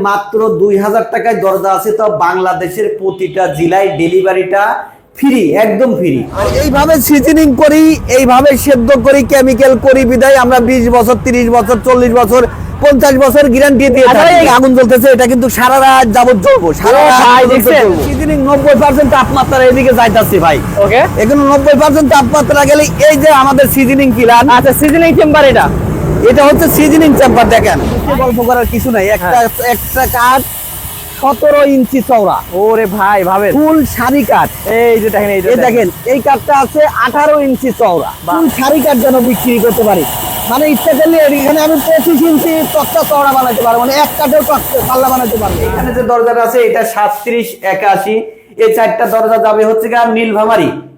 মাত্র দুই হাজার টাকায় দরজা আছে তো বাংলাদেশের প্রতিটা জেলায় ডেলিভারিটা ফ্রি একদম ফ্রি। এইভাবে সিজনিং করি এইভাবে সেদ্ধ করি কেমিক্যাল করি বিদায় আমরা বিশ বছর তিরিশ বছর চল্লিশ বছর পঞ্চাশ বছর গ্যারান্টি দিয়ে আগুন জ্বলতেছে এটা কিন্তু সারা রাত যাবত জ্বলবো সারা। সিজনিং নব্বই পার্সেন্ট তাপমাত্রা এদিকে যাইতাছে ভাই। ওকে এখানে নব্বই পার্সেন্ট তাপমাত্রা গেলে এই যে আমাদের সিজনিং পিলার আচ্ছা সিজনিং চেম্বার এটা। এটা হচ্ছে সিজনিং চেম্বার দেখেন। গল্প করার কিছু নাই। একটা একটা কাঠ সতেরো ইঞ্চি চওড়া। ওরে ভাই ভাবে ফুল শাড়ি কাঠ। এই যে দেখেন এই দেখেন। এই কাঠটা আছে আঠারো ইঞ্চি চওড়া। ফুল শাড়ি কাঠ যেন বিক্রি করতে পারি। মানে ইচ্ছা করলে এখানে আমি পঁচিশ ইঞ্চি তক্তা চওড়া বানাতে পারব। মানে এক তক্তা- পাল্লা বানাতে পারব। এখানে যে দরজাটা আছে এটা সাতত্রিশ একাশি। এই চারটা দরজা যাবে হচ্ছে গিয়ে নীলভামারি আচ্ছা আচ্ছা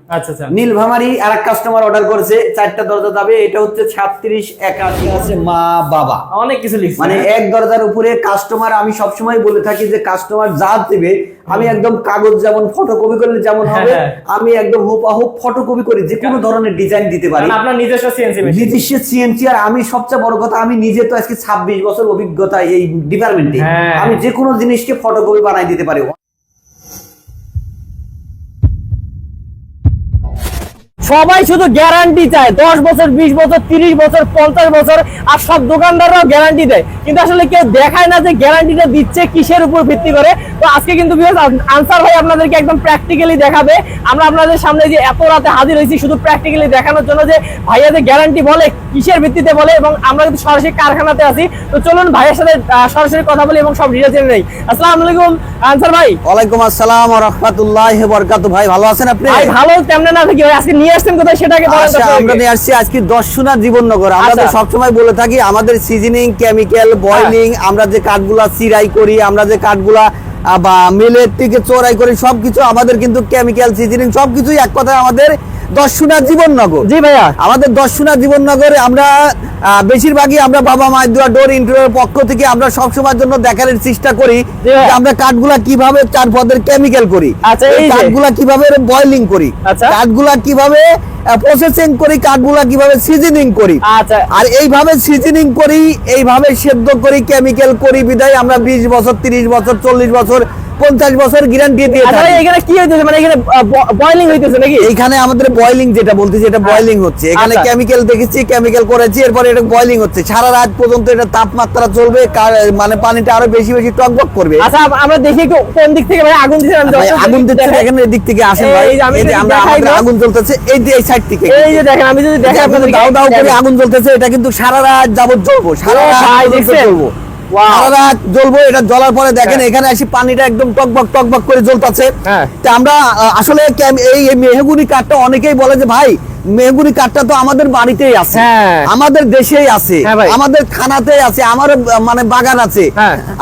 নীলভামারি আর এক কাস্টমার অর্ডার করেছে চারটা দরজা যাবে এটা হচ্ছে ছাত্রিশ একাশি আছে মা বাবা। অনেক কিছু মানে এক দরজার উপরে কাস্টমার আমি সবসময় বলে থাকি যে কাস্টমার যা দেবে আমি একদম কাগজ যেমন ফটোকপি করলে যেমন হ্যাঁ, হবে হ্যাঁ। আমি একদম হুবহু ফটোকপি করে যে কোনো ধরনের ডিজাইন দিতে পারি। আপনার নিজস্ব সিএনসি নিজস্ব সিএনসি আর আমি সবচেয়ে বড় কথা আমি নিজে তো আজকে ছাব্বিশ বছর অভিজ্ঞতা এই ডিপার্টমেন্টে হ্যাঁ। আমি যে কোনো জিনিসকে ফটোকপি বানাই দিতে পারি। সবাই শুধু গ্যারান্টি চায়। দশ বছর, বিশ বছর, তিরিশ বছর, পঞ্চাশ বছর, আর সব দোকানদাররাও গ্যারান্টি দেয়। কিন্তু আসলে কেউ দেখায় না যে গ্যারান্টিটা দিচ্ছে, কিসের উপর ভিত্তি করে। তো আজকে কিন্তু আনসার ভাই আপনাদেরকে একদম প্র্যাকটিক্যালি দেখাবে। আমরা আপনাদের সামনে যে এত রাতে হাজির হয়েছি শুধু প্র্যাকটিক্যালি দেখানোর জন্য যে ভাইয়া যে গ্যারান্টি বলে কিসের ভিত্তিতে বলে এবং আমরা কিন্তু সরাসরি কারখানাতে আছি। তো চলুন ভাইয়ের সাথে সরাসরি কথা বলি এবং সব ডিটেলস জেনে নেই। আসসালামু আলাইকুম আনসার ভাই। ওয়ালাইকুম আসসালাম রহমতুল্লাহ বরকাত ভাই ভালো আছেন আপনি? ভাই ভালো কেমনে না থাকি ভাই? আজকে নিয়ে আসছেন কোথায় সেটাকে বলেন আচ্ছা আমরা নিয়ে আসছি আজকে দর্শনা জীবননগর। আমরা তো আচ্ছা। সবসময় বলে থাকি আমাদের সিজনিং কেমিক্যাল বয়লিং আমরা যে কাঠগুলা চিরাই করি আমরা যে কাঠগুলা বা মিলের থেকে চোরাই করে সবকিছু আমাদের কিন্তু কেমিক্যাল সিজনিং সবকিছুই এক কথায় আমাদের দর্শনা জীবননগর। জি ভাইয়া। আমাদের দর্শনা জীবননগরে আমরা বেশিরভাগই আমরা বাবা মায়ের দোয়া ডোর ইন্টারভিউর পক্ষ থেকে আমরা সবসময়ের জন্য দেখানোর চেষ্টা করি যে আমরা কাঠগুলা কীভাবে চার পদের কেমিক্যাল করি। কাঠগুলা কীভাবে বয়লিং করি। কাঠগুলা কীভাবে প্রসেসিং করি কাঠগুলা কীভাবে সিজনিং করি। আচ্ছা। আর এইভাবে সিজনিং করি এইভাবে সেদ্ধ করি কেমিক্যাল করি বিদায় আমরা বিশ বছর তিরিশ বছর চল্লিশ বছর পঞ্চাশ বছর গ্যারান্টি দিয়ে আচ্ছা এখানে কি হইতেছে? মানে এখানে বয়লিং হইতেছে নাকি? এইখানে আমাদের বয়লিং যেটা বলতেছি এটা বয়লিং হচ্ছে। এখানে আচ্ছা। কেমিক্যাল দেখেছি কেমিক্যাল করেছি এরপরে এটা বয়লিং হচ্ছে। সারা রাত পর্যন্ত এটা তাপমাত্রা চলবে মানে পানিটা আরও বেশি বেশি টকবক করবে। আচ্ছা আমরা দেখি একটু কোন দিক থেকে ভাই আগুন দিচ্ছেন আগুন দিচ্ছে এখানে এদিক থেকে আসেন ভাই। এই এই আমরা আমাদের আগুন জ্বলতেছে এই যে এই সাইড থেকে। এই যে দেখেন আমি যদি দেখে আপনাদের দাও দাও করে আগুন জ্বলতেছে এটা কিন্তু সারা রাত যাবত জ্বলবো সারা রাত জ্বলবো। জ্বলবো এটা জ্বলার পরে দেখেন হ্যাঁ। এখানে আসি পানিটা একদম টকবক টকবক করে জ্বলতেছে হ্যাঁ। আমরা আসলে এই মেহগুনি কাঠটা অনেকেই বলে যে ভাই মেহগুনি কাঠটা তো আমাদের বাড়িতেই আছে হ্যাঁ। আমাদের দেশেই আছে। আমাদের খানাতেই আছে আমার মানে বাগান আছে।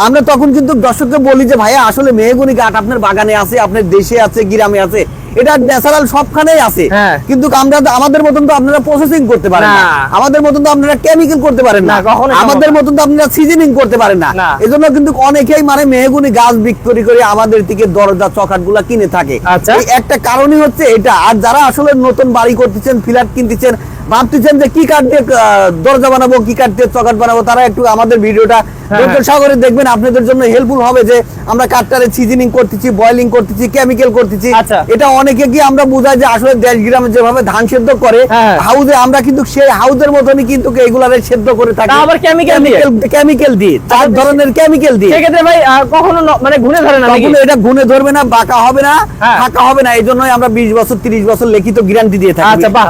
আমরা তখন কিন্তু দর্শককে বলি যে ভাইয়া আসলে মেহগুনি কাঠ আপনার বাগানে আছে আপনার দেশে আছে গ্রামে আছে এটা ন্যাচারাল সবখানেই আছে হ্যাঁ। কিন্তু আমরা আমাদের মতন তো আপনারা প্রসেসিং করতে পারেন না। আমাদের মতন তো আপনারা কেমিক্যাল করতে পারেন না আমাদের মতন তো আপনারা সিজনিং করতে পারেন না। এজন্য কিন্তু অনেকেই মানে মেহগুনি গাছ বিক্রি করে আমাদের থেকে দরজা চকাটগুলা কিনে থাকে আচ্ছা। এই একটা কারণই হচ্ছে এটা আর যারা আসলে নতুন বাড়ি করতেছেন ফ্ল্যাট কিনতেছেন ভাবতেছেন যে কি কাঠ দিয়ে দরজা বানাবো কি কাঠ দিয়ে চকাট বানাবো তারা একটু আমাদের ভিডিওটা সাগরে দেখবেন আপনাদের জন্য হেল্পফুল হবে যে আমরা কাঠটারে সিজনিং করতেছি বয়লিং করতেছি কেমিক্যাল করতেছি আচ্ছা। এটা অনেকে কি আমরা বুঝাই যে আসলে দেশ গ্রামে যেভাবে ধান সেদ্ধ করে হ্যাঁ। হাউজে আমরা কিন্তু সেই হাউজের মতনই কিন্তু এগুলারে সেদ্ধ করে থাকি আবার দিয়ে? কেমিক্যাল দিয়ে চার ধরনের কেমিক্যাল দিয়ে সেক্ষেত্রে ভাই কখনো মানে ঘুরে ধরে না কখনো এটা গুনে ধরবে না বাঁকা হবে না হ্যাঁ। ফাঁকা হবে না এই জন্যই আমরা বিশ বছর তিরিশ বছর লিখিত গ্যারান্টি দিয়ে থাকি আচ্ছা, বাহ।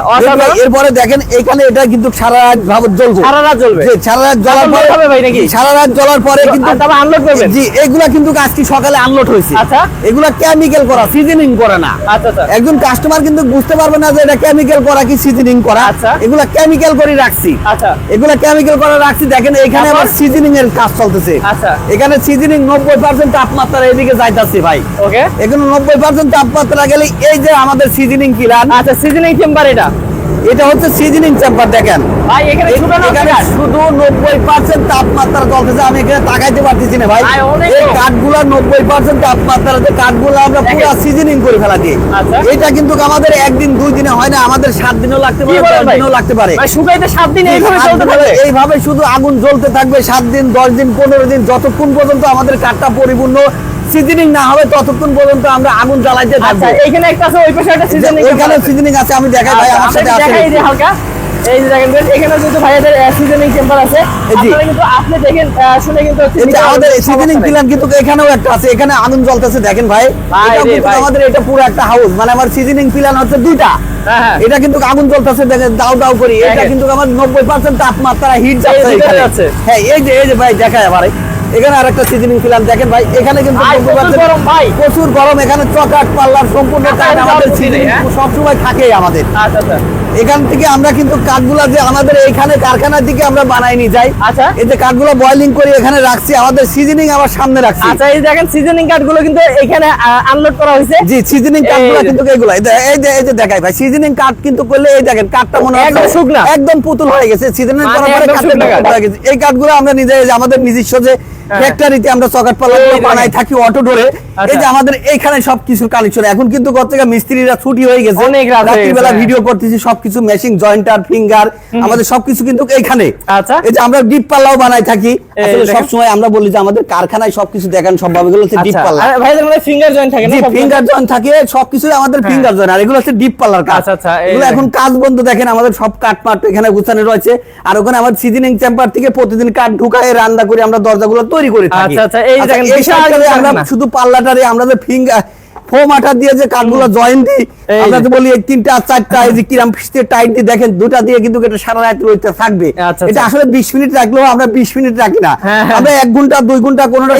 এরপরে- দেখেন এখানে এটা কিন্তু সারা রাত ভাবে জ্বলবো সারা রাত জ্বলবে সারা রাত জ্বলার পরে হবে ভাই নাকি? সারা রাত জ্বলার পরে কিন্তু আর তারপর আনলোড করবেন জি এগুলা কিন্তু আজকে সকালে আনলোড হয়েছে আচ্ছা। এগুলা কেমিক্যাল করা সিজনিং করে না আচ্ছা আচ্ছা একজন কাস্টমার কিন্তু বুঝতে পারবে না যে এটা কেমিক্যাল করা কি সিজনিং করা। আচ্ছা। এগুলা কেমিক্যাল করে রাখছি। আচ্ছা। এগুলা কেমিক্যাল করে রাখছি দেখেন এখানে আবার সিজনিং এর কাজ চলতেছে। আচ্ছা। এখানে সিজনিং নব্বই পার্সেন্ট তাপমাত্রা এদিকে যাইতাছে ভাই। ওকে এখানে নব্বই পার্সেন্ট তাপমাত্রা গেলে এই যে আমাদের সিজনিং কিলার আচ্ছা সিজনিং চেম্বার এটা। এটা হচ্ছে সিজনিং চেম্বার দেখেন। ভাই এখানে শুধু নব্বই পার্সেন্ট তাপমাত্রা চলতেছে আমি এখানে তাকাইতে পারতেছি না ভাই। এই। কাঠগুলা নব্বই পার্সেন্ট তাপমাত্রা যে কাঠগুলো আমরা পুরো সিজনিং করে ফেলা দিই আচ্ছা। এটা কিন্তু আমাদের একদিন দুই দিনে হয় না আমাদের সাত দিনও লাগতে পারে দশ দিনও লাগতে পারে। ভাই শুকাইতে সাত দিন এইভাবে চলতে দিনে এইভাবে শুধু আগুন জ্বলতে থাকবে সাত দিন দশ দিন পনেরো দিন যতক্ষণ পর্যন্ত আমাদের কাঠটা পরিপূর্ণ সিজনিং না হবে ততক্ষণ পর্যন্ত আমরা আগুন জ্বালাইতে আচ্ছা থাকব এইখানে একটা আছে ওই পাশে একটা সিজন ওইখানে সিজনিং আছে আমি দেখাই ভাই আমার সাথে আছে। হালকা। এই যে দেখেন এখানে কিন্তু ভাইয়াদের সিজনিং চেম্বার আছে। আপনারা কিন্তু আপনি দেখেন শুনে কিন্তু হচ্ছে এই যে নিতে আমাদের সিজনিং প্ল্যান কিন্তু এখানেও একটা আছে এখানে আগুন জ্বলতেছে দেখেন ভাই। ভাই এটা কিন্তু আমাদের এটা পুরো একটা হাউস মানে আমার সিজনিং প্ল্যান হচ্ছে দুইটা। হ্যাঁ, হ্যাঁ। এটা কিন্তু আগুন জ্বলতেছে দেখেন দাও দাও করি। এটা কিন্তু আমার নব্বই পার্সেন্ট তাপমাত্রা হিট যাচ্ছে। হ্যাঁ এই যে এই যে ভাই দেখায় আমার। এখানে আর একটা সিজনিং প্ল্যান দেখেন ভাই এখানে কিন্তু প্রচুর গরম, এখানে চকাট পাল্লার সম্পূর্ণ আচ্ছা, আমাদের সিজনিং হ্যাঁ? সবসময় থাকেই আমাদের। আচ্ছা আচ্ছা। এখান থেকে আমরা কিন্তু কাঠগুলা যে আমাদের এইখানে কারখানার দিকে আমরা বানাই নিয়ে যাই। আচ্ছা। এই যে কাঠগুলো বয়লিং করে এখানে রাখছি আমাদের সিজনিং আবার সামনে রাখছি। আচ্ছা এই দেখেন সিজনিং কার্ডগুলো কিন্তু এখানে আনলোড করা হয়েছে। জি সিজনিং কাঠগুলো কিন্তু এগুলো। এই যে- এই যে দেখাই ভাই সিজনিং কাঠ কিন্তু করলে এই দেখেন কাঠটা মনে হয় একদম শুকনা। একদম পুতুল হয়ে গেছে। সিজনিং মানে করার পরে কাঠটা হয়ে গেছে। এই কাঠগুলো আমরা নিজে আমাদের নিজস্ব যে। ফ্যাক্টরিতে আমরা চকাট এই বানাই থাকি অটো এই আচ্ছা। যে আমাদের এইখানে সবকিছু কালেকশন। এখন কিন্তু কত থেকে মিস্ত্রিরা ছুটি হয়ে গেছে। অনেক রাত হয়ে রাত্রিবেলা ভিডিও করতেছি সবকিছু মেশিং জয়েন্টার ফিঙ্গার আমাদের সবকিছু কিন্তু এইখানে। আচ্ছা। এই যে আমরা ডিপ পাল্লাও বানাই থাকি। এই আসলে দেখেন। সবসময় আমরা বলি যে আমাদের কারখানায় সবকিছু দেখেন সব ভাবে হচ্ছে ডিপ আচ্ছা। পাল্লা। আর ভাইদের মধ্যে ফিঙ্গার জয়েন্ট থাকে না ফিঙ্গার জয়েন্ট থাকে সবকিছু আমাদের ফিঙ্গার জয়েন্ট আর এগুলো হচ্ছে ডিপ পাল্লার কাজ। আচ্ছা, আচ্ছা, এগুলো এখন কাজ বন্ধ দেখেন আমাদের সব কাঠ পাট এখানে গুছানো রয়েছে। আর ওখানে আমার সিজনিং চেম্বার থেকে প্রতিদিন কাঠ ঢুকায় রান্না করে আমরা দরজাগুলো তৈরি করে থাকি। আচ্ছা, আচ্ছা, এই দেখেন, বিশাল আমরা শুধু পাল্লাটারে আমরা যে ফিঙ্গার ফোম আটা দিয়ে যে কাঠগুলো জয়েন্ট দিই আমরা তো বলি এই তিনটা চারটা এই যে কিরাম ফিস্টে টাইট দিয়ে দেখেন দুটা দিয়ে কিন্তু এটা সারা রাত রইতে থাকবে। আচ্ছা, এটা আচ্ছা। আসলে 20 মিনিট রাখলেও আমরা 20 মিনিট রাখি না। হ্যাঁ, হ্যাঁ। আমরা এক ঘণ্টা দুই ঘণ্টা কোনোটা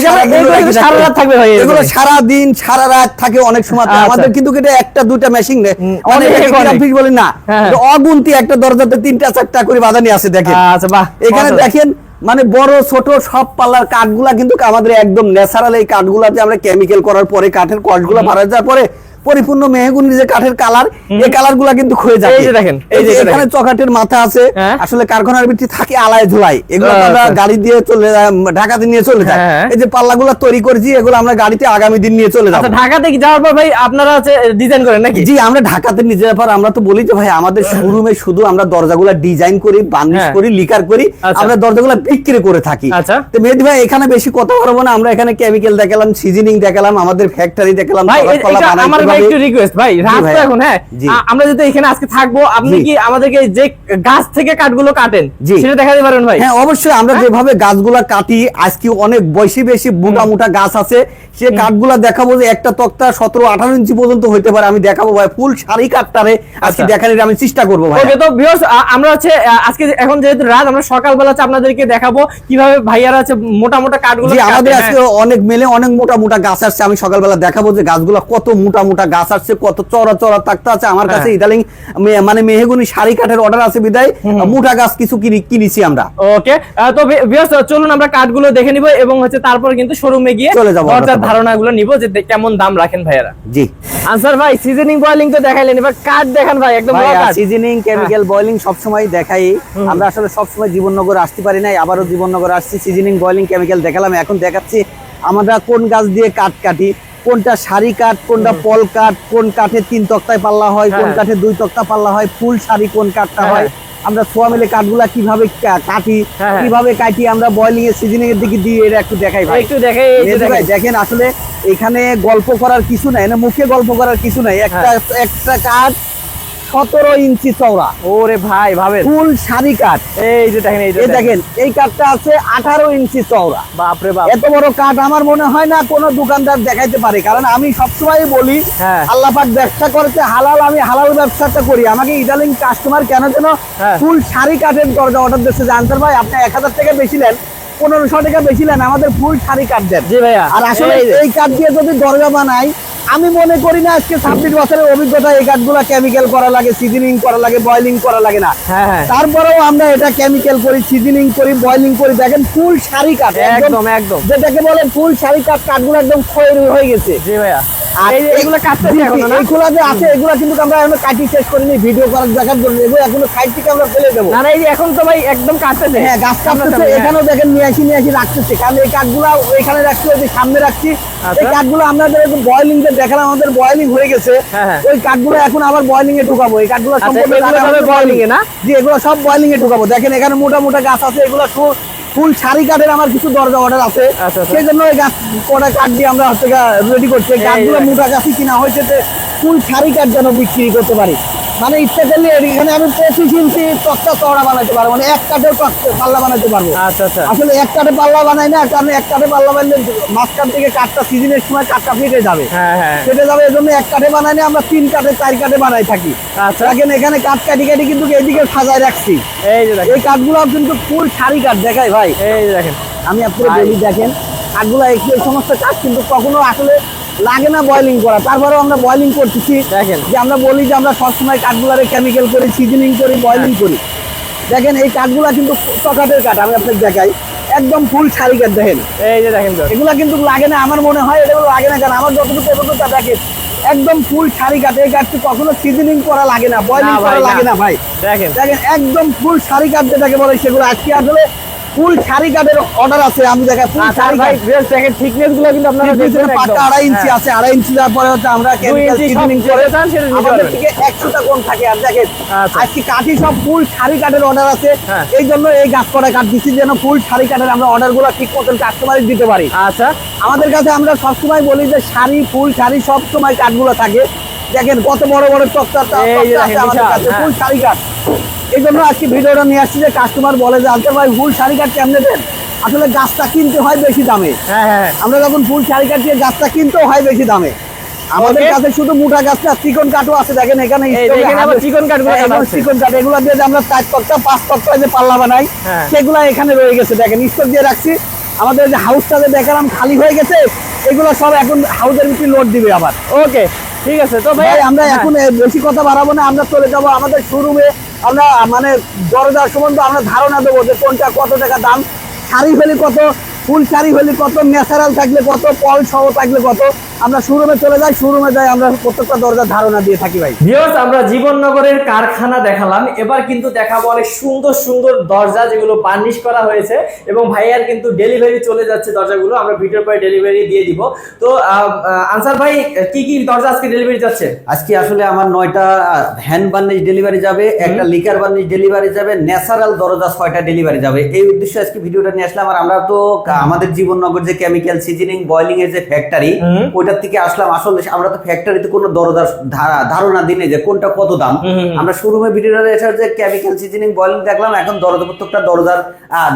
সারা রাত থাকবে ভাই, এগুলো। সারা দিন সারা রাত থাকে অনেক সময়। আচ্ছা। আমাদের কিন্তু এটা একটা দুইটা মেশিন নেই। অনেক, কিরাম ফিস বলি না। হ্যাঁ। অগুন্তি একটা দরজাতে তিনটা চারটা করে বাঁধানি আছে দেখেন। আচ্ছা বাহ। এখানে দেখেন মানে বড় ছোট সব পাল্লার কাঠগুলা কিন্তু আমাদের একদম ন্যাচারাল এই কাঠগুলাতে আমরা কেমিক্যাল করার পরে কাঠের কষ্টগুলো ভাড়া যাওয়ার পরে পরিপূর্ণ মেহগুনির যে কাঠের কালার এই কালারগুলা কিন্তু ক্ষয়ে যায় এই যে দেখেন, এই যে এখানে চকাটের মাথা আছে হ্যাঁ। আসলে কারখানার ভিত্তি থাকে আলায় ঝুলাই এগুলো আচ্ছা। আমরা গাড়ি দিয়ে চলে ঢাকাতে নিয়ে চলে যায় হ্যাঁ। এই যে পাল্লাগুলো তৈরি করেছি এগুলো আমরা গাড়িতে আগামী দিন নিয়ে চলে যাব আচ্ছা ঢাকাতে কি যাওয়ার পর ভাই আপনারা হচ্ছে ডিজাইন করেন নাকি জি আমরা ঢাকাতে নিয়ে যাওয়ার পর আমরা তো বলি যে ভাই আমাদের শোরুমে শুধু আমরা দরজাগুলো ডিজাইন করি বার্নিশ হ্যাঁ। করি লিকার করি আচ্ছা। আমরা দরজাগুলো বিক্রি করে থাকি আচ্ছা। তো মেহেদি ভাই এখানে বেশি কথা বলব না আমরা এখানে কেমিক্যাল দেখালাম সিজনিং দেখালাম আমাদের ফ্যাক্টরি দেখালাম আমার একটু রিকোয়েস্ট ভাই রাস্তা এখন হ্যাঁ? আমরা যদি এখানে আজকে থাকব আপনি কি আমাদেরকে যে গাছ থেকে কাঠগুলো কাটেন। সেটা দেখা দিতে পারেন ভাই? হ্যাঁ অবশ্যই আমরা যেভাবে গাছগুলো কাটি আজকে অনেক বেশি বেশি মোটা মোটা গাছ আছে সে কাঠগুলা দেখাবো যে একটা তক্তা সতেরো আঠারো ইঞ্চি পর্যন্ত হইতে পারে আমি দেখাবো ভাই ফুল সারি কাঠটারে আজকে আচ্ছা। দেখানোর আমি চেষ্টা করব ভাই তো ভিউয়ার্স আমরা হচ্ছে আজকে এখন যেহেতু রাত আমরা সকালবেলা হচ্ছে আপনাদেরকে দেখাবো কীভাবে ভাইয়ারা আছে মোটা মোটা কাঠগুলো আমাদের আজকে হ্যাঁ। অনেক মেলে অনেক মোটা মোটা গাছ আসছে আমি সকালবেলা দেখাবো যে গাছগুলো কত মোটা মোটা গাছ আসছে কত চড়া চড়া তাকতা আছে আমার কাছে হ্যাঁ। ইদালিং মানে মেহেগুনি শাড়ি কাঠের অর্ডার আছে বিদায় মোটা গাছ কিছু কিনি- কিনেছি আমরা ওকে তো চলুন আমরা কাঠগুলো দেখে নিব এবং হচ্ছে তারপর কিন্তু শোরুমে গিয়ে চলে যাব। ধারণাগুলো নিব যে কেমন দাম রাখেন ভাইয়ারা। জি। আনসার ভাই সিজনিং বয়লিং তো দেখাইলেন এবার কাঠ দেখান ভাই একদম সিজনিং কেমিক্যাল বয়লিং সবসময় দেখাই। আমরা আসলে সবসময় জীবননগর আসতে পারি নাই আবারও জীবননগর আসছি সিজনিং বয়লিং কেমিক্যাল দেখালাম। এখন দেখাচ্ছি আমরা কোন গাছ দিয়ে কাঠ কাটি কোনটা সারি কাঠ কোনটা পল কাঠ কোন কাঠের তিন তক্তায় পাল্লা হয় কোন হ্যাঁ। কাঠের দুই তক্তা পাল্লা হয় ফুল সারি কোন কাঠটা হ্যাঁ। আমরা ছোয়া মিলে কাঠগুলা কীভাবে কাটি হ্যাঁ, হ্যাঁ। কীভাবে কাটি আমরা বয়লিং এর সিজনিং এর দিকে দিয়ে এটা একটু দেখাই ভাই একটু দেখে এই যে মেহেদি ভাই, দেখেন। দেখেন আসলে এখানে গল্প করার কিছু নাই না মুখে গল্প করার কিছু নাই একটা হ্যাঁ। একটা কাঠ সতেরো ইঞ্চি চওড়া। ওরে ভাই ভাবেন। ফুল সারি কাঠ। এই যে দেখেন এই দেখেন। এই কাঠটা আছে আঠারো ইঞ্চি চওড়া। বাপরে বাপ। এত বড় কাঠ আমার মনে হয় না কোনো দোকানদার দেখাইতে পারে কারণ আমি সবসময় বলি হ্যাঁ। আল্লাহ পাক ব্যবসা করতে হালাল আমি হালাল ব্যবসাটা করি। আমাকে ইদালিং কাস্টমার কেন যেন হ্যাঁ। ফুল সারি কাঠের দরজা অর্ডার দিচ্ছে জানতে ভাই আপনি এক হাজার টাকা বেশি নেন পনেরোশো টাকা বেশি নেন আমাদের ফুল সারি কাঠ দেন। জি ভাইয়া। আর আসলে এই কাঠ দিয়ে যদি দরজা বানাই আমি মনে করি না আজকে ছাব্বিশ বছরের অভিজ্ঞতা এই কাঠগুলা কেমিক্যাল করা লাগে সিজনিং করা লাগে বয়লিং করা লাগে না। হ্যাঁ হ্যাঁ। তারপরেও আমরা এটা কেমিক্যাল করি সিজনিং করি বয়লিং করি। দেখেন ফুল সারি কাঠ একদম একদম যেটাকে বলে ফুল সারি কাঠ কাঠগুলো একদম ক্ষয় হয়ে গেছে। জি ভাইয়া। এগুলো যে আছে এগুলা কিন্তু আমরা এখনও কাটি শেষ করিনি ভিডিও করার দেখার জন্য। এগুলো এখনও সাইড থেকে আমরা ফেলে দেবো। না এই এখন তো ভাই একদম কাটতেছে হ্যাঁ গাছ কাটতেছে হ্যাঁ। এখানেও দেখেন নিয়ে আসি নিয়ে আসি রাখতেছে। কারণ এই কাঠগুলো এখানে রাখছি ওই সামনে রাখছি আচ্ছা। এই কাঠগুলো আপনাদের বয়লিং যে দেখালাম আমাদের বয়লিং হয়ে গেছে। হ্যাঁ, হ্যাঁ। ওই কাঠগুলো এখন আবার বয়লিং এ ঢুকাবো। এই কাঠগুলো বয়লিং আমাদের boiling এ না? জি এগুলো সব বয়লিং এ ঢুকাবো। দেখেন এখানে মোটা মোটা গাছ আছে এগুলো ফুল ফুল সারি কাঠের আমার কিছু দরজা অর্ডার আছে। আচ্ছা, আচ্ছা। সেই জন্য ওই গাছ কটা কাঠ দিয়ে আমরা হচ্ছে রেডি করছি। গাছগুলো মোটা গাছই কিনা হয়েছে ফুল সারি কাঠ যেন বিক্রি করতে পারি। মানে ইচ্ছা করলে এখানে আমি পঁচিশ ইঞ্চি তক্তা চওড়া বানাতে পারব মানে এক তক্তা- পাল্লা বানাতে পারব। আচ্ছা আচ্ছা। আসলে এক কাঠে পাল্লা বানাই না কারণ এক কাঠে পাল্লা বানালে মাঝখান থেকে কাঠটা সিজনের সময় কাঠটা ফেটে যাবে। হ্যাঁ হ্যাঁ। ফেটে যাবে এজন্য এক কাঠে বানাই না আমরা তিন কাঠে চার কাঠে বানাই থাকি। আচ্ছা। দেখেন এখানে কাঠ কাটি কাটি কিন্তু এইদিকে সাজায় রাখছি। এই যে এই কাঠগুলো কিন্তু ফুল সারি কাঠ দেখাই ভাই। এই দেখেন। আমি আপনাকে। বলি দেখেন কাঠগুলো একটু এই সমস্ত কাঠ কিন্তু কখনো আসলে লাগে না বয়লিং করা। তারপরেও আমরা বয়লিং করতেছি। দেখেন। যে আমরা বলি যে আমরা সবসময় কাঠগুলারে কেমিক্যাল করি সিজনিং করি বয়লিং করি। দেখেন এই কাঠগুলা কিন্তু চকাটের কাঠ আমি আপনাকে দেখাই। একদম ফুল ছাড়ি কাঠ দেখেন। এই যে দেখেন তো। এগুলা কিন্তু লাগে না আমার মনে হয় এগুলো লাগে না কারণ আমার যতটুকু অভিজ্ঞতা দেখেন একদম ফুল ছাড়ি কাঠ। এই কাঠটি কখনো সিজনিং করা লাগে না বয়লিং করা লাগে না। ভাই। দেখেন। দেখেন একদম ফুল শাড়ি কাঠ যেটাকে বলে সেগুলো আজকে আসলে ফুল শাড়ি কাঠের অর্ডার আছে আমি দেখাই ফুল আচ্ছা শাড়ি দেখেন থিকনেসগুলো কিন্তু আপনারা পাটটা আড়াই ইঞ্চি হ্যাঁ। আছে আড়াই ইঞ্চি দেওয়ার পরে হচ্ছে আমরা করে সেটা নিতে আমাদের পারবেন। থেকে একশোটা কোন থাকে আর দেখেন আচ্ছা। আজকে কাঠি সব ফুল শাড়ি কাঠের অর্ডার আছে হ্যাঁ। এই জন্য এই গাছ করা কাঠ দিচ্ছি যেন ফুল শাড়ি কাঠের আমরা অর্ডারগুলো ঠিক মতন কাস্টমারে দিতে পারি আচ্ছা আমাদের কাছে আমরা সবসময় বলি যে শাড়ি ফুল শাড়ি সব সময় কাঠগুলো থাকে দেখেন কত বড় বড় এই আছে আমাদের কাছে হ্যাঁ। ফুল শাড়ি কাঠ এই জন্য আজকে ভিডিওটা নিয়ে আসছি যে কাস্টমার বলে যে আচ্ছা ভাই ফুল শাড়ি কাঠ কেমনে দেন? আসলে গাছটা কিনতে হয় বেশি দামে। হ্যাঁ হ্যাঁ। আমরা যখন ফুল শাড়ি কাঠ দিয়ে গাছটা কিনতেও হয় বেশি দামে। আমাদের কাছে শুধু মোটা গাছ না চিকন কাঠও আছে। দেখেন এখানে চিকন কাঠগুলো হ্যাঁ, চিকন কাঠ এগুলো দিয়ে যে আমরা চার তক্তা পাঁচ তক্তা যে পাল্লা বানাই। সেগুলো এখানে রয়ে গেছে। দেখেন স্টক দিয়ে রাখছি। আমাদের যে হাউসটা যে দেখালাম খালি হয়ে গেছে এগুলো সব এখন হাউসের ভিতরে লোড দিবে আবার। ওকে ঠিক আছে। তো ভাই আমরা। এখন বেশি কথা বাড়াবো না আমরা চলে যাব আমাদের শোরুমে আমরা মানে দরজার সম্বন্ধে আমরা ধারণা দেবো যে কোনটা কত টাকা দাম, শাড়ি ফেলি কত ফুল শাড়ি হলে কত ন্যাচারাল থাকলে কত পল সহ থাকলে কত। আমরা শোরুমে চলে যাই শোরুমে যাই আমরা প্রত্যেকটা দরজার ধারণা দিয়ে থাকি ভাই। ভিউয়ার্স আমরা জীবননগরের কারখানা দেখালাম। এবার কিন্তু দেখাবো অনেক সুন্দর সুন্দর দরজা যেগুলো বার্নিশ করা হয়েছে এবং ভাইয়ার কিন্তু ডেলিভারি চলে যাচ্ছে দরজাগুলো। আমরা ভিডিওর পরে ডেলিভারি দিয়ে দিব। তো আনসার ভাই কি কি দরজা আজকে ডেলিভারি যাচ্ছে? আজকে আসলে আমার নয়টা হ্যান্ড বার্নিশ ডেলিভারি যাবে একটা লিকার বার্নিশ ডেলিভারি যাবে ন্যাচারাল দরজা ছয়টা ডেলিভারি যাবে। এই উদ্দেশ্যে আজকে ভিডিওটা নিয়ে আসলাম। আর আমরা তো কা- আমাদের জীবননগর যে কেমিক্যাল সিজনিং বয়লিং এর যে ফ্যাক্টরি। ওইটার থেকে আসলাম আসলে আমরা তো ফ্যাক্টরিতে কোনো দরজার ধা- ধারণা দিনে যে কোনটা কত দাম। আমরা শোরুমে ভিডিওটা এসে যে কেমিক্যাল সিজনিং বয়লিং দেখলাম এখন দরজা প্রত্যেকটা দরজার আহ,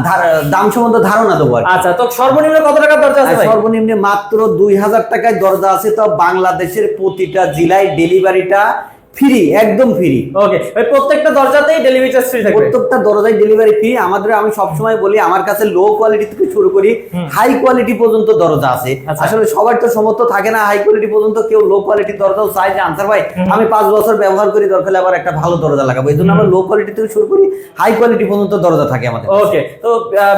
দাম সম্বন্ধে ধারণা দেবো আচ্ছা তো সর্বনিম্ন কত টাকার দরজা আছে সর্বনিম্নে মাত্র দুই হাজার টাকায় দরজা আছে তো বাংলাদেশের প্রতিটা জেলায় ডেলিভারিটা ফ্রি একদম ফ্রি। ওকে প্রত্যেকটা দরজাতেই ডেলিভারি চার্জ ফ্রি থাকবে। প্রত্যেকটা দরজায় ডেলিভারি ফ্রি আমাদের আমি সবসময় বলি আমার কাছে লো কোয়ালিটি থেকে শুরু করি হাই কোয়ালিটি পর্যন্ত দরজা আছে। আচ্ছা। আসলে সবার তো সমর্থ থাকে না হাই কোয়ালিটি পর্যন্ত কেউ লো কোয়ালিটির দরজাও চাই যে আনসার ভাই আমি পাঁচ বছর ব্যবহার করি দরকার হলে আবার একটা ভালো দরজা লাগাবো। এই জন্য আমরা লো কোয়ালিটি থেকে শুরু করি হাই কোয়ালিটি পর্যন্ত দরজা থাকে আমাদের ওকে তো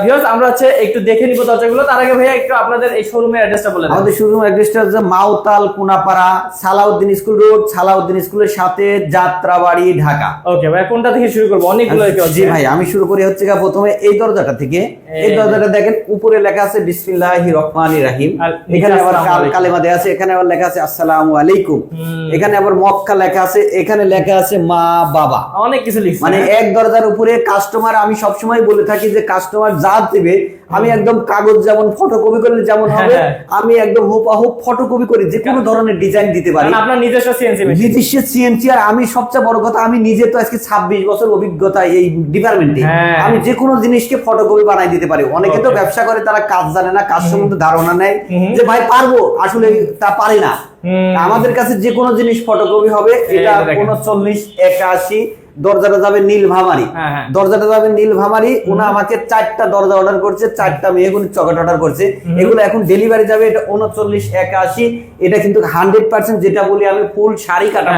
ভিউয়ার্স আমরা হচ্ছে একটু দেখে নিব দরজাগুলো। তার আগে ভাইয়া একটু আপনাদের এই শোরুমের অ্যাড্রেসটা বলে আমাদের শোরুম অ্যাড্রেসটা হচ্ছে মাওতাল কোনাপাড়া সালাউদ্দিন স্কুল রোড সালাউদ্দিন স্কুলের সাথে যাত্রাবাড়ি ঢাকা। ওকে ভাই কোনটা থেকে শুরু করব? অনেকগুলো। জি ভাই আমি শুরু করি হচ্ছে গিয়ে প্রথমে এই দরজাটা থেকে। এই দরজাটা দেখেন উপরে লেখা আছে বিসমিল্লাহির রহমানির রাহিম। এখানে আবার কাল- কালেমা দেয়া আছে এখানে আবার লেখা আছে আসসালামু আলাইকুম। এখানে আবার মক্কা লেখা আছে এখানে লেখা আছে মা বাবা। অনেক কিছু লিখছি মানে এক দরজার উপরে কাস্টমার আমি সবসময় বলে থাকি যে কাস্টমার যা দেবে আমি একদম কাগজ যেমন ফটোকপি করলে যেমন হবে হ্যাঁ, আমি একদম হুবহু ফটোকপি করি যে কোনো ধরনের ডিজাইন দিতে পারি। আপনার নিজস্ব সিএনসি নিজস্ব সিএনসি আর আমি সবচেয়ে বড় কথা আমি নিজে তো আজকে ছাব্বিশ বছর অভিজ্ঞতা এই ডিপার্টমেন্টে হ্যাঁ। আমি যে কোনো জিনিসকে ফটোকপি বানাই দিতে পারি। অনেকে তো ব্যবসা করে তারা কাজ জানে না কাজ সম্বন্ধে ধারণা নেয়। যে ভাই পারব আসলে তা পারি না। আমাদের কাছে যে কোনো জিনিস ফটোকপি হবে এটা। উনচল্লিশ একাশি দরজাটা যাবে নীল ভামারি। হ্যাঁ, হ্যাঁ। দরজাটা যাবে নীল ভামারি ওনা আমাকে চারটা দরজা অর্ডার করছে চারটা মেয়েগুনি চকাট অর্ডার করছে। এগুলো এখন ডেলিভারি যাবে এটা উনচল্লিশ একাশি। এটা কিন্তু হান্ড্রেড পার্সেন্ট যেটা বলি আমি ফুল শাড়ি কাটা।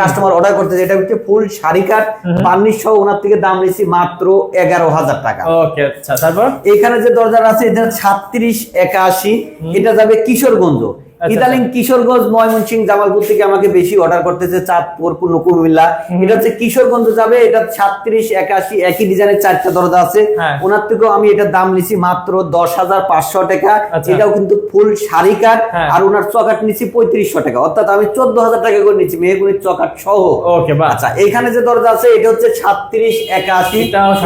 কাস্টমার অর্ডার করতে এটা হচ্ছে ফুল শাড়ি কাট বার্নিশ সহ ওনার থেকে দাম নিয়েছি মাত্র এগারো হাজার টাকা। ওকে আচ্ছা তারপর? এখানে যে দরজাটা আছে এটা ছাত্রিশ একাশি। এটা যাবে কিশোরগঞ্জ। ইদানিং কিশোরগঞ্জ ময়মনসিংহ জামালপুর থেকে আমাকে বেশি অর্ডার করতেছে চাঁদপুর কুমিল্লা এটা হচ্ছে কিশোরগঞ্জ যাবে এটা সাতত্রিশ একাশি একই ডিজাইনের চারটা দরজা আছে। হ্যাঁ। ওনার থেকেও আমি এটার দাম নিছি মাত্র দশ হাজার পাঁচশো টাকা। আচ্ছা। এটাও কিন্তু ফুল শাড়ি কাঠ হ্যাঁ। আর ওনার চকাট নিচ্ছি পঁয়ত্রিশশো টাকা। অর্থাৎ আমি চোদ্দ হাজার টাকা করে নিচ্ছি মেহগুনির চকাট সহ। আচ্ছা এখানে যে দরজা আছে এটা হচ্ছে সাতত্রিশ একাশি।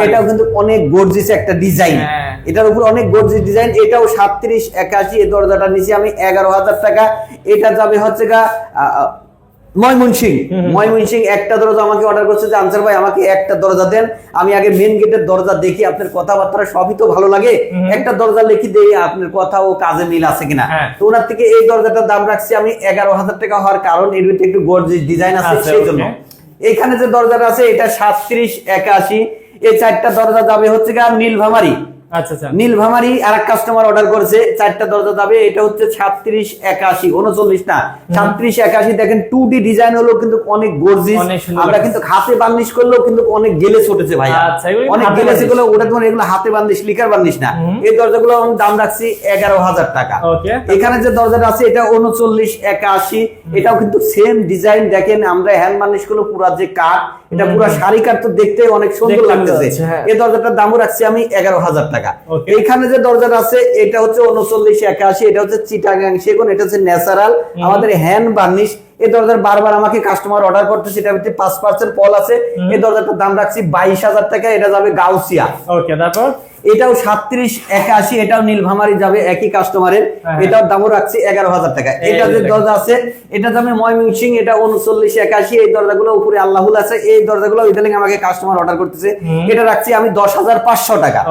এটাও কিন্তু অনেক গর্জিস একটা ডিজাইন হ্যাঁ। এটার উপর অনেক গর্জিস ডিজাইন এটাও সাতত্রিশ একাশি এই দরজাটা নিচে আমি এগারো হাজার টাকা এটা যাবে হচ্ছে গা ময়মনসিং ময়মনসিং একটা দরজা আমাকে অর্ডার করছে যে আনসার ভাই আমাকে একটা দরজা দেন। আমি আগে মেন গেটের দরজা দেখি আপনার কথাবার্তা সবই তো ভালো লাগে। একটা দরজা লিখি দেই আপনার কথা ও কাজে মিল আছে কিনা? হ্যাঁ। তো ওনার থেকে এই দরজাটার দাম রাখছি আমি এগারো হাজার টাকা হওয়ার কারণ এর ভিতরে একটু গর্জিস ডিজাইন আছে আচ্ছা, সেই জন্য। এখানে যে দরজাটা আছে এটা সাতত্রিশ একাশি। এই চারটা দরজা যাবে হচ্ছে গা নীলভামারি নীলভামারি আর এক কাস্টমার অর্ডার করেছে চারটা দরজা যাবে এটা হচ্ছে ছাত্রিশ একাশি উনচল্লিশ না ছাত্রিশ একাশি দেখেন টু ডি ডিজাইন হলো কিন্তু অনেক গর্জিস আমরা কিন্তু হাতে বার্নিশ করলেও কিন্তু অনেক গেলে ছুটেছে ভাই আচ্ছা, অনেক গেলে বার্নিশ। গুলো ওটা তোমার এগুলো হাতে বার্নিশ লিকার বার্নিশ না। এই দরজাগুলো আমি দাম রাখছি এগারো হাজার টাকা। এখানে যে দরজাটা আছে এটা উনচল্লিশ একাশি এটাও কিন্তু সেম ডিজাইন দেখেন আমরা হ্যান্ড বার্নিশগুলো পুরা যে কাঠ এটা পুরো শাড়ি কাট তো দেখতে অনেক সুন্দর লাগতেছে। হ্যাঁ। এই দরজাটার দামও রাখছি আমি এগারো হাজার টাকা। এইখানে যে দরজাটা আছে এটা হচ্ছে উনচল্লিশ একাশি এটা হচ্ছে চিটাগাং সেগুন এটা হচ্ছে ন্যাচারাল। আমাদের হ্যান্ড বার্নিশ এই দরজার বারবার আমাকে কাস্টমার অর্ডার করতে সেটা হচ্ছে পাঁচ পার্সেন্ট পল আছে। এই দরজাটার দাম রাখছি বাইশ হাজার টাকা এটা যাবে গাউসিয়া। ওকে তারপর? এটাও সাতত্রিশ একাশি এটাও নীলভামারি যাবে একই কাস্টমারের হ্যাঁ। এটাও দামও রাখছি এগারো হাজার টাকা। এটা যে দরজা আছে এটা দামে ময়মনসিং এটা উনচল্লিশ একাশি এই দরজাগুলো উপরে আল্লাহুল আছে এই দরজাগুলো ইদানিং আমাকে কাস্টমার অর্ডার করতেছে। এটা রাখছি আমি দশ হাজার পাঁচশো টাকা।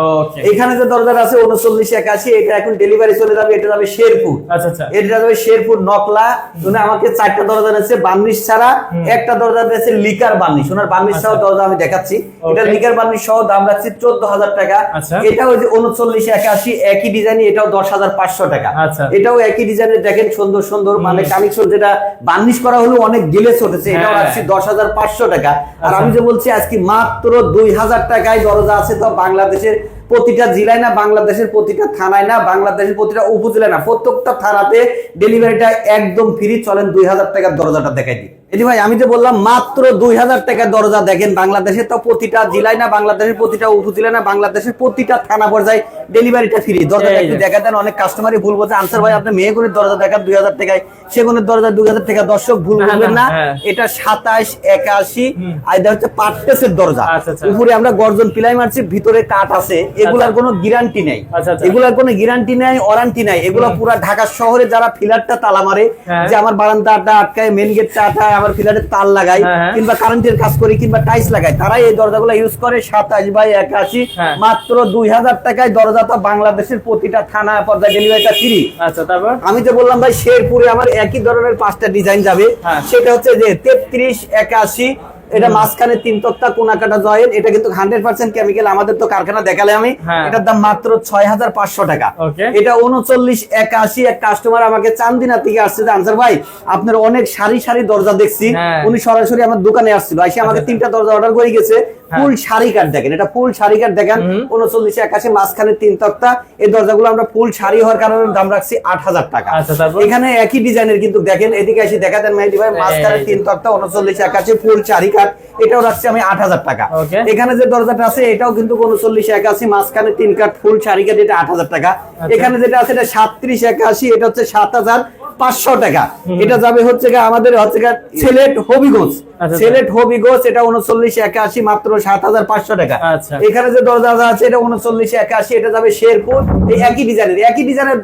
এখানে যে দরজাটা আছে উনচল্লিশ একাশি এটা এখন ডেলিভারি চলে যাবে এটা যাবে শেরপুর। আচ্ছা আচ্ছা। এটা যাবে শেরপুর নকলা। উনি আমাকে চারটা দরজা দিয়েছে বার্নিশ ছাড়া। একটা দরজা দিয়েছে লিকার বার্নিশ। ওনার বার্নিশ সহ আচ্ছা। দরজা আমি দেখাচ্ছি। এটা লিকার বার্নিশ সহ দাম রাখছি চোদ্দ হাজার টাকা। এটা ওই যে উনচল্লিশ একাশি একই ডিজাইন এটাও দশ হাজার পাঁচশো টাকা আচ্ছা। এটাও একই ডিজাইনের দেখেন সুন্দর সুন্দর মানে কানেকশন যেটা বার্নিশ করা হলো অনেক এটাও হ্যাঁ। রাখছি দশ হাজার পাঁচশো টাকা আর আচ্ছা। আমি যে বলছি আজকে মাত্র দুই হাজার টাকায় দরজা আছে তো বাংলাদেশের প্রতিটা জেলায় না বাংলাদেশের প্রতিটা থানায় না বাংলাদেশের প্রতিটা উপজেলায় না প্রত্যেকটা থানাতে ডেলিভারিটা একদম ফ্রি চলেন দুই হাজার টাকার দরজাটা দেখাই দিই এটি ভাই আমি যে বললাম মাত্র দুই হাজার টাকার দরজা দেখেন বাংলাদেশের তো প্রতিটা জেলায় না বাংলাদেশের প্রতিটা উপজেলায় না বাংলাদেশের প্রতিটা থানা পর্যায়ে ডেলিভারিটা ফ্রি। দরজাটা এই একটু দেখা দেন অনেক কাস্টমারই ভুল বলছে। আনসার ভাই আপনি মেয়েগুলির দরজা দেখান দুই হাজার টাকায়। সেগুনের দরজা দুই হাজার টাকা। দর্শক ভুল বলবেন না। হ্যাঁ। এটা সাতাশ একাশি আর এটা হচ্ছে পাট্টেসের দরজা। আচ্ছা, আচ্ছা। উপরে আমরা গর্জন পিলাই মারছি ভিতরে কাঠ আছে। এগুলার কোনো গ্যারান্টি নেই। আচ্ছা, আচ্ছা। এগুলার কোনো গ্যারান্টি নাই ওয়ারান্টি নাই। এগুলো পুরা ঢাকা শহরে যারা ফিলারটা তালা মারে হ্যাঁ। যে আমার বারান্দাটা আটকায় মেন গেটটা আটকায় আমার ফিলারে তার লাগাই হ্যাঁ, হ্যাঁ। কিংবা কারেন্টের কাজ করি কিংবা টাইস লাগাই তারা এই দরজাগুলো ইউজ করে সাতাশ বাই একাশি হ্যাঁ। মাত্র দুই হাজার টাকায় দরজা তো বাংলাদেশের প্রতিটা থানা পর্যায়ে ডেলিভারিটা ফ্রি আচ্ছা তারপর আমি যে বললাম ভাই শেরপুরে আমার একই ধরনের পাঁচটা ডিজাইন যাবে। সেটা হচ্ছে যে তেত্রিশ একাশি এটা মাঝখানে তিন তক্তা কোনাকাটা জয়েন এটা কিন্তু হান্ড্রেড পার্সেন্ট কেমিক্যাল আমাদের তো কারখানা দেখালে আমি হ্যাঁ। এটার দাম মাত্র ছয় হাজার পাঁচশো টাকা এটা উনচল্লিশ একাশি এক কাস্টমার আমাকে চান্দিনা থেকে আসছে যে আনসার ভাই আপনার অনেক সারি সারি দরজা দেখছি হ্যাঁ। উনি সরাসরি আমার দোকানে আসছিল আসে আমাকে আচ্ছা। তিনটা দরজা অর্ডার করে গেছে ফুল শাড়ি দেখেন এটা ফুল শাড়ি দেখেন। উনচল্লিশ একাশি মাঝখানে তিন তক্তা। এই দরজাগুলো আমরা ফুল শাড়ি হওয়ার কারণে দাম রাখছি আট হাজার টাকা। আচ্ছা, এখানে একই ডিজাইনের কিন্তু দেখেন এদিকে এসে দেখা দেন মেহেদি ভাই মাঝখানে তিন তক্তা উনচল্লিশ একাশি ফুল শাড়ি এটাও রাখছি আমি আট হাজার টাকা। এখানে যে দরজাটা আছে এটাও কিন্তু উনচল্লিশ একাশি মাঝখানে তিন কাঠ ফুল শাড়ি কাঠ এটা আট হাজার টাকা। আচ্ছা। এখানে যেটা আছে এটা সাতত্রিশ একাশি এটা হচ্ছে সাত হাজার পাঁচশো টাকা। এটা যাবে হচ্ছে আমাদের হচ্ছে সিলেট হবিগঞ্জ। সিলেট হবিগঞ্জ এটা উনচল্লিশ একাশি মাত্র সাত হাজার পাঁচশো টাকা। আচ্ছা। এখানে যে দরজা আছে এটা উনচল্লিশ একাশি এটা যাবে শেরপুর। এই একই ডিজাইনের একই ডিজাইনের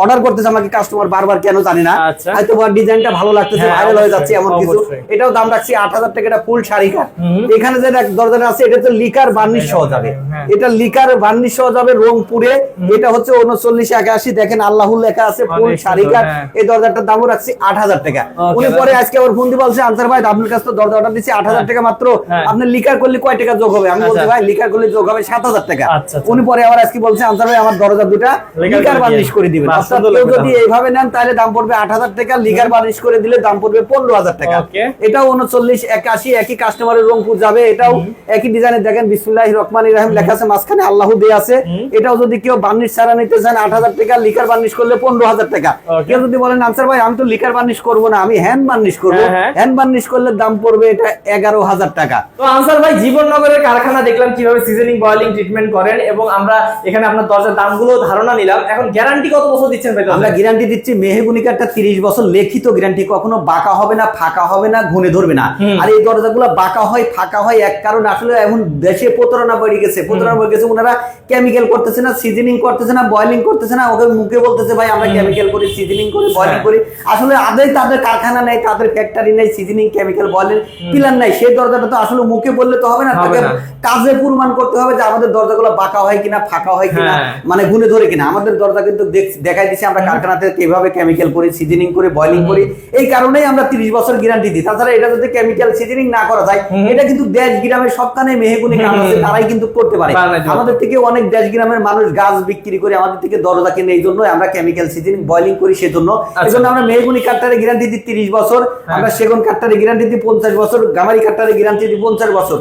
অর্ডার করতেছে আমাকে কাস্টমার বারবার কেন জানি না। আচ্ছা। হয়তো ডিজাইনটা ভালো লাগতেছে হ্যাঁ, ভাইরাল হয়ে যাচ্ছে এমন কিছু। এটাও দাম রাখছি আট হাজার টাকা এটা ফুল শাড়ি হুম। এখানে যে দেখ দরজাটা আছে এটা তো লিকার বার্নিশ সহ যাবে। হ্যাঁ। এটা লিকার বার্নিশ সহ যাবে রংপুরে। এটা হচ্ছে উনচল্লিশ একাশি দেখেন আল্লাহুল লেখা আছে ফুল শাড়ি কাঠ। হ্যাঁ। এই দরজাটার দামও রাখছি আট হাজার টাকা। উনি পরে আজকে আবার ফোন দিয়ে বলছে আনসার ভাই আপনার কাছে তো দরজা অর্ডার দিচ্ছি আট হাজার টাকা মাত্র। হ্যাঁ। আপনি লিকার করলে কয় টাকা যোগ হবে? আমি বলছি আচ্ছা। ভাই লিকার করলে যোগ হবে সাত হাজার টাকা। আচ্ছা, আচ্ছা। উনি পরে আবার আজকে বলছে আনসার ভাই আমার দরজা দুটা লিকার লিকার করে বার্নিশ করে দিবেন। অর্থাৎ কেউ যদি এইভাবে নেন তাহলে দাম পড়বে আট হাজার টাকা। লিকার বার্নিশ করে দিলে দাম পড়বে পনেরো হাজার টাকা. এটাও উনচল্লিশ একাশি একই কাস্টমারের রংপুর যাবে। এটাও একই ডিজাইনের দেখেন বিসমুল্লাহ রহমান ইরাহিম লেখা আছে মাঝখানে আল্লাহ দিয়ে আছে। এটাও যদি কেউ বার্নিশ ছাড়া নিতে চান আট হাজার টাকা লিকার বার্নিশ করলে পনেরো হাজার টাকা। কেউ যদি বলেন আনসার ভাই আমি তো লিকার বার্নিশ করব না আমি হ্যান্ড বার্নিশ করব। হ্যাঁ, হ্যাঁ। হ্যান্ড বার্নিশ করলে দাম পড়বে এটা এগারো হাজার টাকা। তো আনসার ভাই জীবননগরের কারখানা দেখলাম কীভাবে সিজনিং বয়েলিং ট্রিটমেন্ট করেন এবং আমরা এখানে আপনার দরজার দামগুলো ধারণা নিলাম। এখন গ্যারান্টি কত বছর দিচ্ছেন ভাই আমরা গ্যারান্টি দিচ্ছি মেহগুনি কাঠটা তিরিশ বছর লিখিত গ্যারান্টি কখনো বাঁকা হবে না ফাঁকা হবে না ঘুনে ধরবে না। আর এই দরজাগুলো বাঁকা হয় ফাঁকা হয় এক কারণ আসলে এখন দেশে প্রতারণা বেড়ে গেছে প্রতারণা বেড়ে গেছে ওনারা কেমিক্যাল করতেছে না সিজনিং করতেছে না বয়লিং করতেছে না ওকে মুখে বলতেছে ভাই আমরা কেমিক্যাল করি সিজনিং করি বয়লিং। করি। আসলে আদেই তাদের কারখানা নেই তাদের ফ্যাক্টরি নেই সিজনিং কেমিক্যাল বয়লিং পিলার নাই সেই দরজাটা তো আসলে মুখে বললে তো হবে না তাকে কাজে প্রমাণ করতে হবে যে আমাদের দরজাগুলো বাঁকা হয় কিনা ফাঁকা হয় কিনা হ্যাঁ। মানে গুনে ধরে কিনা। আমাদের দরজা কিন্তু দেখাই দিচ্ছি আমরা কারখানাতে কীভাবে কেমিক্যাল করি সিজনিং করে বয়লিং করি। এই কারণেই আমরা তিরিশ বছর গ্যারান্টি দিই। তাছাড়া এটা যদি কেমিক্যাল সিজনিং না করা যায় এটা কিন্তু দেশ গ্রামের সবখানে মেহেগুনি আছে তারাই কিন্তু করতে পারে। আমাদের থেকে অনেক দেশ গ্রামের মানুষ গাছ বিক্রি করে আমাদের থেকে দরজা কিনে এই জন্য আমরা কেমিক্যাল সিজনিং বয়লিং করি সেজন্য। এই জন্য আমরা মেহগুনি কাঠটারে গ্যারান্টি দিই তিরিশ বছর আমরা সেগুন কাঠটারে গ্যারান্টি দিই পঞ্চাশ বছর গামারি কাঠটারে গ্যারান্টি পঞ্চাশ বছর।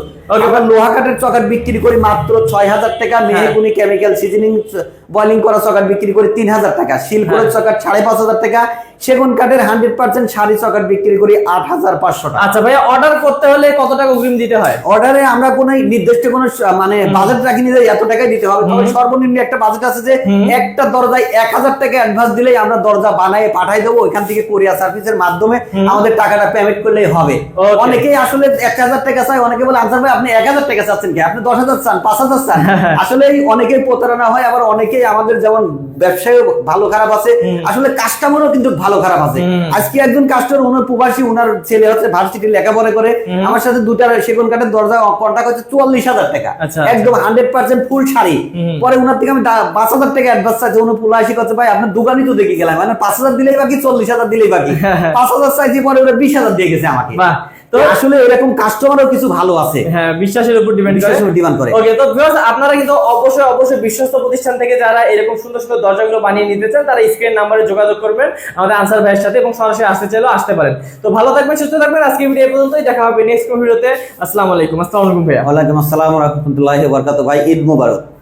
কাঠের চকাট বিক্রি করি মাত্র ছয় হাজার টাকা মেহগুনি কেমিক্যাল সিজনিং বয়লিং করা চকাট বিক্রি করি তিন হাজার টাকা শিলপুরের চকাট সাড়ে পাঁচ হাজার টাকা সেগুন কাঠের হান্ড্রেড পার্সেন্ট শাড়ি চকাট বিক্রি করি আট হাজার পাঁচশো টাকা। আচ্ছা ভাইয়া অর্ডার করতে হলে কত টাকা অগ্রিম দিতে হয়? অর্ডারে আমরা কোনো নির্দিষ্ট কোনো মানে বাজেট রাখিনি যে এত টাকাই দিতে হবে। তবে সর্বনিম্ন একটা বাজেট আছে যে একটা দরজায় এক হাজার টাকা অ্যাডভান্স দিলেই আমরা দরজা বানায় পাঠাই দেবো। ওইখান থেকে কোরিয়ার সার্ভিসের মাধ্যমে আমাদের টাকাটা পেমেন্ট করলেই হবে। অনেকেই আসলে এক হাজার টাকা চায় অনেকে বলে আনসার ভাই আপনি এক হাজার টাকা চাচ্ছেন কি? আপনি দশ হাজার চান পাঁচ হাজার চান। আসলে অনেকেই প্রতারণা হয় আবার অনেকেই আমাদের যেমন ব্যবসায় ভালো খারাপ আছে। আসলে কাস্টমারও কিন্তু ভালো খারাপ আছে। আজকে একজন কাস্টমার ওনার প্রবাসী ওনার ছেলে হচ্ছে ভার্সিটি লেখাপড়া করে। আমার সাথে দুটা সেগুন কাঠের দরজা কন্ট্যাক্ট হচ্ছে চুয়াল্লিশ হাজার টাকা। আচ্ছা, একদম হান্ড্রেড পার্সেন্ট ফুল শাড়ি। পরে ওনার থেকে আমি পাঁচ হাজার টাকা অ্যাডভান্স চাইছি উনি পুলা আসি করছে ভাই আপনার দোকানই তো দেখে গেলাম। মানে পাঁচ হাজার দিলেই বাকি চল্লিশ হাজার দিলেই বাকি। পাঁচ হাজার চাইছি পরে ওরা বিশ হাজার দিয়ে গেছে আমাকে। তো আসলে এরকম কাস্টমারও কিছু ভালো আছে। হ্যাঁ বিশ্বাসের উপর ডিপেন্ড করে। depend করে। ওকে তো viewers, আপনারা কিন্তু অবশ্যই অবশ্যই বিশ্বস্ত প্রতিষ্ঠান থেকে যারা এরকম সুন্দর সুন্দর দরজাগুলো বানিয়ে নিতে চান তারা স্ক্রিন নাম্বারে যোগাযোগ করবেন আমাদের আনসার ভাইয়ের সাথে এবং সরাসরি আসতে চাইলেও আসতে পারেন। তো ভালো থাকবেন সুস্থ থাকবেন। আজকে ভিডিও এই পর্যন্তই। দেখা হবে নেক্সট ভিডিওতে আসসালামু আলাইকুম। আসসালামু আলাইকুম ভাইয়া। ওয়ালাইকুম আসসালাম রহমতুল্লাহ বরকাত ভাই ঈদ মুবারক।